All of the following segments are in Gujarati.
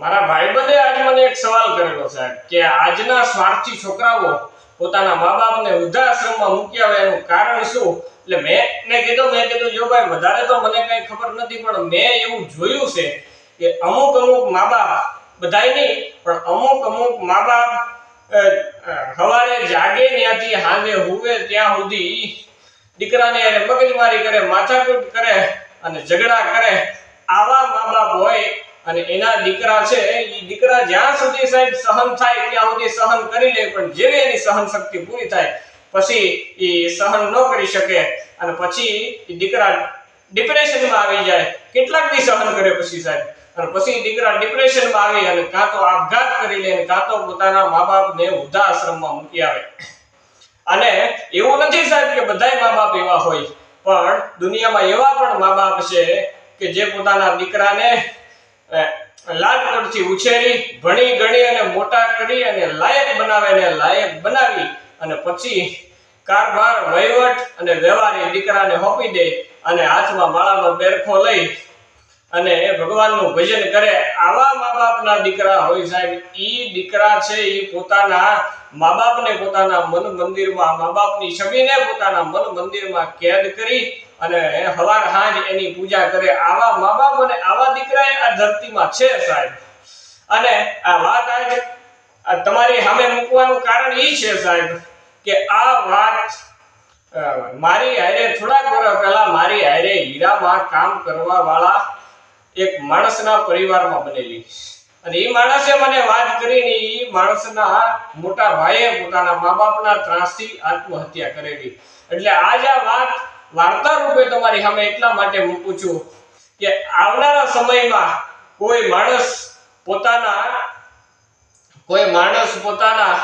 મારા ભાઈબંધે આજે મને એક સવાલ કરેલો સાહેબ કે આજના સ્વાર્થી છોકરાઓ પોતાના મા બાપને વૃદ્ધાશ્રમમાં મૂકી આવે એનું કારણ શું? એટલે મેં મેં કીધું મેં કીધું, જો ભાઈ, વધારે તો મને કઈ ખબર નથી, પણ મેં એવું જોયું છે કે અમુક અમુક મા બાપ બધાય નહીં, પણ અમુક અમુક મા બાપ સવારે જાગે ત્યાંથી, હાંજે હુવે ત્યાં સુધી દીકરાને મગજમારી કરે, માથાકૂટ કરે અને ઝઘડા કરે. આવા મા બાપ હોય અને એના દીકરા છે, એ દીકરા જ્યાં સુધી સાહેબ સહન થાય ત્યાં સુધી સહન કરી લે, પણ જેવી એની સહન શક્તિ પૂરી થાય, પછી એ સહન ન કરી શકે. અને પછી એ દીકરા ડિપ્રેશનમાં આવી જાય. કેટલાક બી સહન કરે પછી સાહેબ. અને પછી દીકરા ડિપ્રેશનમાં આવી અને કાં તો આપઘાત કરી લે કાં તો પોતાના મા બાપને વૃદ્ધાશ્રમમાં મૂકી આવે. અને એવું નથી સાહેબ કે બધાય મા બાપ એવા હોય, પણ દુનિયામાં એવા પણ મા બાપ છે કે જે પોતાના દીકરાને અ, લાડકોડથી ઉછેરી ભણી ગણી અને મોટા કરી અને લાયક બનાવે ને લાયક બનાવી અને પછી કારભાર વહીવટ અને વ્યવહાર એ દીકરાને હોપી દે અને હાથમાં માળાનો બેરખો લઈ અને ભગવાનનું ભજન કરે. આવા મા બાપના દીકરા હોય સાહેબ. ઈ દીકરા છે ઈ પોતાના મા બાપને પોતાના મન મંદિરમાં મા બાપની છબીને પોતાના મન મંદિરમાં કેદ કરી અને હવાર હાંજ એની પૂજા કરે. આવા મા બાપ અને આવા દીકરા આ ધરતીમાં છે સાહેબ. અને આ વાત આજ તમારી સામે મૂકવાનું કારણ એ છે સાહેબ કે આ વાત મારી હારે થોડાક વર્ષ પહેલા મારી હારે હીરામાં કામ કરવા વાળા એક માણસના પરિવારમાં બનેલી. અને એ માણસે મને વાત કરીને એ માણસના મોટા ભાઈએ પોતાના મા બાપના ત્રાસથી આત્મહત્યા કરેલી. એટલે આજ આ વાત વાર્તા રૂપે તમારી સામે એટલા માટે મૂકું છું કે આવનારા સમયમાં કોઈ માણસ પોતાના, કોઈ માણસ પોતાના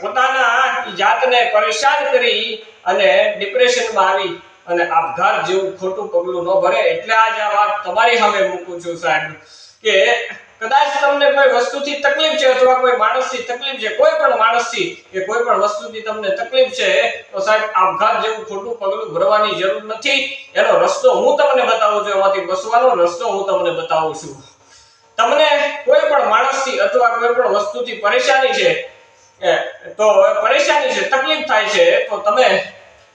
પોતાના જાતને પરેશાન કરી અને ડિપ્રેશનમાં આવી અને આપઘાત જેવું ખોટું પગલું ન ભરે એટલે આજ આ વાત તમારી સામે મૂકું છું સાહેબ કે કદાચ તમને કોઈ વસ્તુથી તકલીફ છે અથવા કોઈ માણસથી તકલીફ છે, કોઈ પણ માણસથી, કે કોઈ પણ વસ્તુથી તમને તકલીફ છે, તો સાહેબ આપઘાત જેવું ખોટું પગલું ભરવાની જરૂર નથી. એનો રસ્તો હું તમને બતાવું છું, એમાંથી બસવાનો રસ્તો હું તમને બતાવું છું. તમને કોઈ પણ માણસથી અથવા કોઈ પણ વસ્તુથી પરેશાની છે તો પરેશાની છે, તકલીફ થાય છે, તો તમે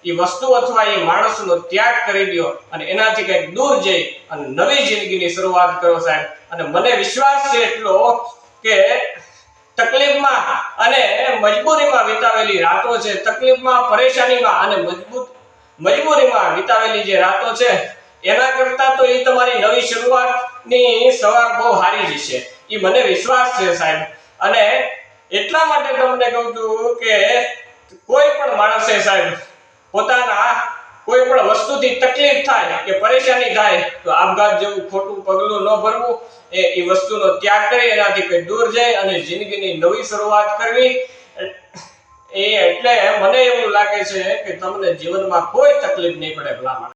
એ વસ્તુ અથવા એ માણસનો ત્યાગ કરી દો અને એનાથી કંઈક દૂર જઈ અને નવી જિંદગીની શરૂઆત કરો સાહેબ. અને મને વિશ્વાસ છે એટલો કે તકલીફમાં અને મજબૂરીમાં વિતાવેલી રાતો છે, તકલીફમાં, પરેશાનીમાં અને મજબૂત મજબૂરીમાં વિતાવેલી જે રાતો છે, એના કરતા તો એ તમારી નવી શરૂઆતની સવાર બહુ હારી જશે એ મને વિશ્વાસ છે સાહેબ. અને એટલા માટે તમને કહું છું કે કોઈ પણ માણસે સાહેબ પોતાના કોઈ પણ વસ્તુથી તકલીફ થાય કે પરેશાની થાય, તો આપઘાત જેવું ખોટું પગલું ન ભરવું. એ એ વસ્તુનો ત્યાગ કરી, એનાથી કંઈ દૂર જાય અને જિંદગીની નવી શરૂઆત કરવી. એ એટલે મને એવું લાગે છે કે તમને જીવનમાં કોઈ તકલીફ નહીં પડે ભલા માણસ.